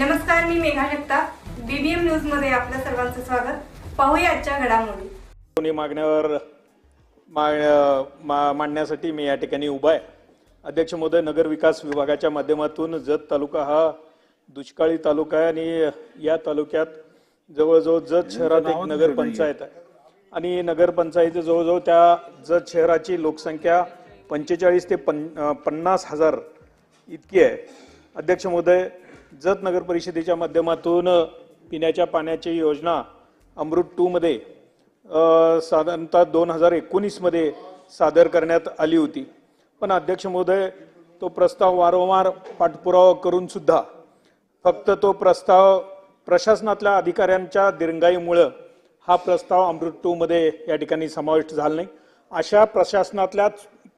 Megha Jagtap. BBM न्यूजमध्ये आपल्या सर्वांचं स्वागत. पाहूया आजच्या घडामोडी. दोन्ही मागण्यावर माग- मा- मांडण्यासाठी मी या ठिकाणी उभा आहे. अध्यक्ष महोदय नगर विकास विभागाच्या माध्यमातून जत तालुका हा दुष्काळी तालुका आहे आणि या तालुक्यात जवळजवळ जत शहरात एक नगरपंचायत आहे. आणि नगरपंचायती जवळजवळ त्या जत शहराची लोकसंख्या पंचेचाळीस ते पन अं, पन्नास हजार इतकी आहे. अध्यक्ष महोदय जत नगर परिषदेच्या माध्यमातून पिण्याच्या पाण्याची योजना अमृत टूमध्ये साधारणतः दोन हजार एकोणीसमध्ये सादर करण्यात आली होती. पण अध्यक्ष महोदय तो प्रस्ताव वारंवार पाठपुरावा करून सुद्धा फक्त तो प्रस्ताव प्रशासनातल्या अधिकाऱ्यांच्या दिरंगाईमुळं हा प्रस्ताव अमृत टूमध्ये या ठिकाणी समाविष्ट झाला नाही. अशा प्रशासनातल्या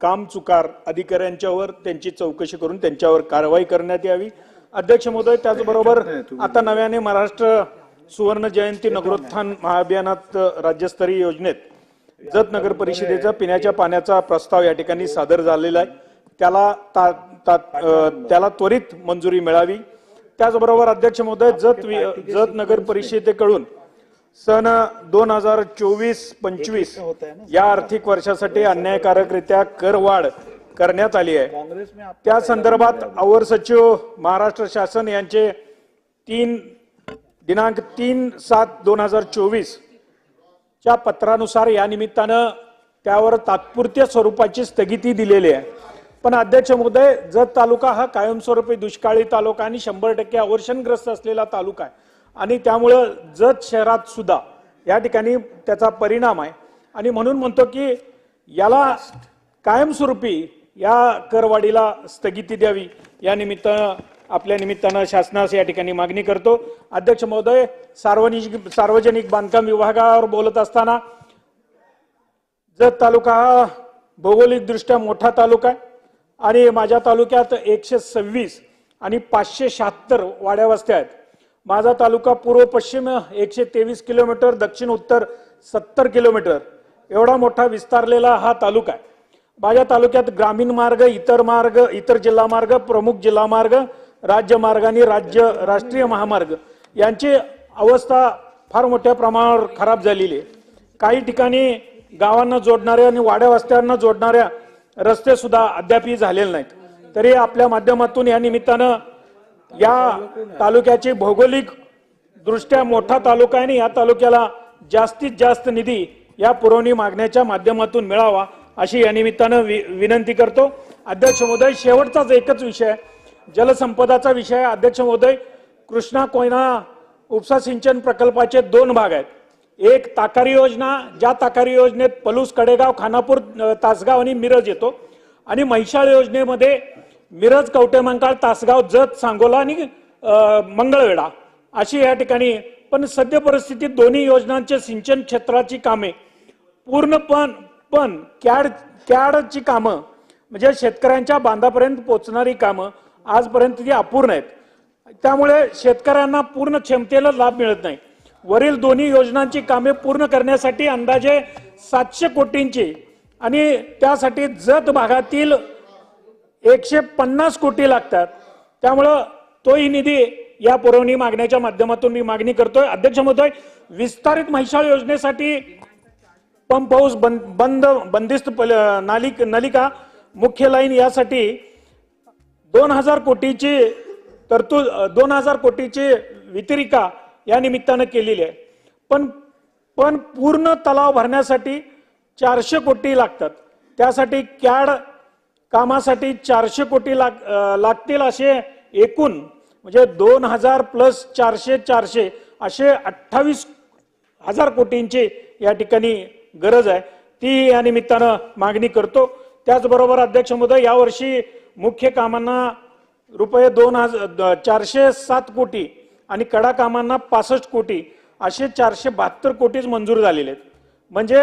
काम चुकार अधिकाऱ्यांच्यावर त्यांची चौकशी करून त्यांच्यावर कारवाई करण्यात यावी. अध्यक्ष महोदय त्याचबरोबर आता नव्याने महाराष्ट्र सुवर्ण जयंती नगरोत्थान महाअभियानात राज्यस्तरीय योजनेत जत नगर परिषदेचा पिण्याच्या पाण्याचा प्रस्ताव या ठिकाणी सादर झालेला आहे. त्याला ता, ता, त्याला त्वरित मंजुरी मिळावी. त्याचबरोबर अध्यक्ष महोदय जत जत नगर परिषदेकडून सन दोन हजार चोवीस पंचवीस या आर्थिक वर्षासाठी अन्यायकारकरित्या करवाढ करण्यात आली आहे. त्या संदर्भात अवर सचिव महाराष्ट्र शासन यांचे तीन दिनांक तीन सात दोन हजार चोवीस च्या पत्रानुसार या निमित्तानं त्यावर तात्पुरत्या स्वरूपाची स्थगिती दिलेली आहे. पण अध्यक्ष महोदय जत तालुका हा कायमस्वरूपी दुष्काळी तालुका आणि शंभर टक्के अवर्षणग्रस्त असलेला तालुका आहे. आणि त्यामुळं जत शहरात सुद्धा या ठिकाणी त्याचा परिणाम आहे. आणि म्हणून म्हणतो की याला कायमस्वरूपी या करवाढीला स्थगिती द्यावी. या निमित्तानं आपल्या निमित्तानं शासनास या ठिकाणी मागणी करतो. अध्यक्ष महोदय सार्वजनिक सार्वजनिक बांधकाम विभागावर बोलत असताना जत तालुका हा भौगोलिकदृष्ट्या मोठा तालुका आहे आणि माझ्या तालुक्यात एकशे सव्वीस आणि पाचशे शहात्तर वाड्या वस्त्या आहेत. माझा तालुका पूर्व पश्चिम एकशे तेवीस किलोमीटर दक्षिण उत्तर सत्तर किलोमीटर. एवढा मोठा विस्तारलेला हा तालुका आहे. माझ्या तालुक्यात ग्रामीण मार्ग इतर मार्ग इतर जिल्हा मार्ग प्रमुख जिल्हा मार्ग राज्य मार्ग आणि राज्य राष्ट्रीय महामार्ग यांची अवस्था फार मोठ्या प्रमाणावर खराब झालेली आहे. काही ठिकाणी गावांना जोडणाऱ्या आणि वाड्या वस्त्यांना जोडणाऱ्या रस्ते सुद्धा अद्यापही झालेले नाहीत. तरी आपल्या माध्यमातून या निमित्तानं या तालुक्याची भौगोलिक दृष्ट्या मोठा तालुका आहे आणि या तालुक्याला जास्तीत जास्त निधी या पुरवणी मागण्याच्या माध्यमातून मिळावा. अशी या निमित्तानं वि- विनंती करतो. अध्यक्ष महोदय शेवटचाच एकच विषय जलसंपदाचा विषय अध्यक्ष महोदय कृष्णा कोयना उपसा सिंचन प्रकल्पाचे दोन भाग आहेत. एक ताकारी योजना ज्या ताकारी योजनेत पलूस कडेगाव खानापूर तासगाव आणि मिरज येतो. आणि महिषाळ योजनेमध्ये मिरज कवटेमंकाळ तासगाव जत सांगोला आणि मंगळवेढा अशी या ठिकाणी पण सद्य परिस्थितीत दोन्ही योजनांचे सिंचन क्षेत्राची कामे पूर्णपण पण कॅड कॅडची कामं म्हणजे शेतकऱ्यांच्या बांधापर्यंत पोचणारी कामं आजपर्यंत ती अपूर्ण आहेत. त्यामुळे शेतकऱ्यांना पूर्ण क्षमतेला लाभ मिळत नाही. वरील दोन्ही योजनांची कामे पूर्ण करण्यासाठी अंदाजे सातशे कोटींची आणि त्यासाठी जत भागातील एकशे पन्नास कोटी लागतात. त्यामुळं तोही निधी या पुरवणी मागण्याच्या माध्यमातून मी मागणी करतोय. अध्यक्ष महोदय विस्तारित म्हैसाळ योजनेसाठी पंप हाऊस बंद बंद बंदिस्त पल- नालिक नलिका मुख्य लाईन यासाठी दोन हजार कोटीची तरतूद दोन हजार कोटीची वितरिका या निमित्तानं केलेली आहे. पण पण पूर्ण तलाव भरण्यासाठी चारशे कोटी लागतात. त्यासाठी कॅड कामासाठी चारशे कोटी लाग लागतील असे एकूण म्हणजे दोन हजार प्लस चारशे चारशे असे अठ्ठावीस हजार कोटींचे या ठिकाणी गरज आहे. ती या निमित्तानं मागणी करतो. त्याचबरोबर अध्यक्ष महोदय यावर्षी मुख्य कामांना रुपये दोन हजार चारशे सात कोटी आणि कडा कामांना पासष्ट कोटी असे चारशे बहात्तर कोटीच मंजूर झालेले आहेत. म्हणजे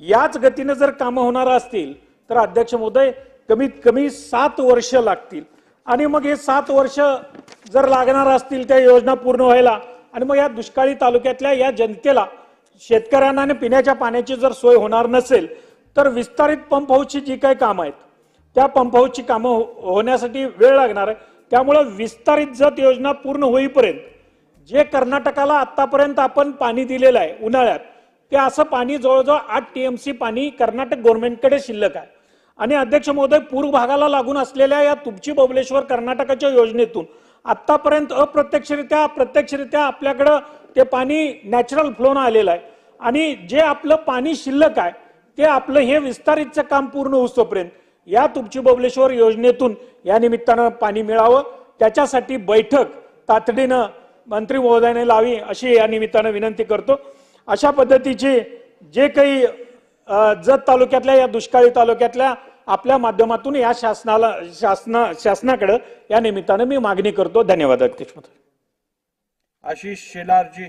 याच गतीने जर कामं होणार असतील तर अध्यक्ष महोदय कमीत कमी सात वर्ष लागतील. आणि मग हे सात वर्ष जर लागणार असतील त्या योजना पूर्ण व्हायला आणि मग या दुष्काळी तालुक्यातल्या या जनतेला शेतकऱ्यांना आणि पिण्याच्या पाण्याची जर सोय होणार नसेल तर विस्तारित पंप हाऊसची जी काही कामं आहेत त्या पंप हाऊसची कामं हो- होण्यासाठी वेळ लागणार आहे. त्यामुळं विस्तारित जत योजना पूर्ण होईपर्यंत जे कर्नाटकाला आतापर्यंत आपण पाणी दिलेलं आहे उन्हाळ्यात ते असं पाणी जवळजवळ आठ टीएमसी पाणी कर्नाटक गव्हर्नमेंटकडे शिल्लक आहे. आणि अध्यक्ष महोदय पूर्व भागाला लागून असलेल्या या तुपची बबलेश्वर कर्नाटकाच्या योजनेतून आतापर्यंत अप्रत्यक्षरित्या प्रत्यक्षरित्या आपल्याकडं ते पाणी नॅचरल फ्लोनं आलेलं आहे. आणि जे आपलं पाणी शिल्लक आहे ते आपलं हे विस्तारितचं काम पूर्ण होतोपर्यंत या तुमची बबलेश्वर योजनेतून या निमित्तानं पाणी मिळावं. त्याच्यासाठी बैठक तातडीनं मंत्री महोदयाने लावी अशी या निमित्तानं विनंती करतो. अशा पद्धतीची जे काही जत तालुक्यातल्या या दुष्काळी तालुक्यातल्या आपल्या माध्यमातून या शासनाला शासना शासनाकडे या निमित्तानं मी मागणी करतो. धन्यवाद अध्यक्ष आशिष शेलारजी.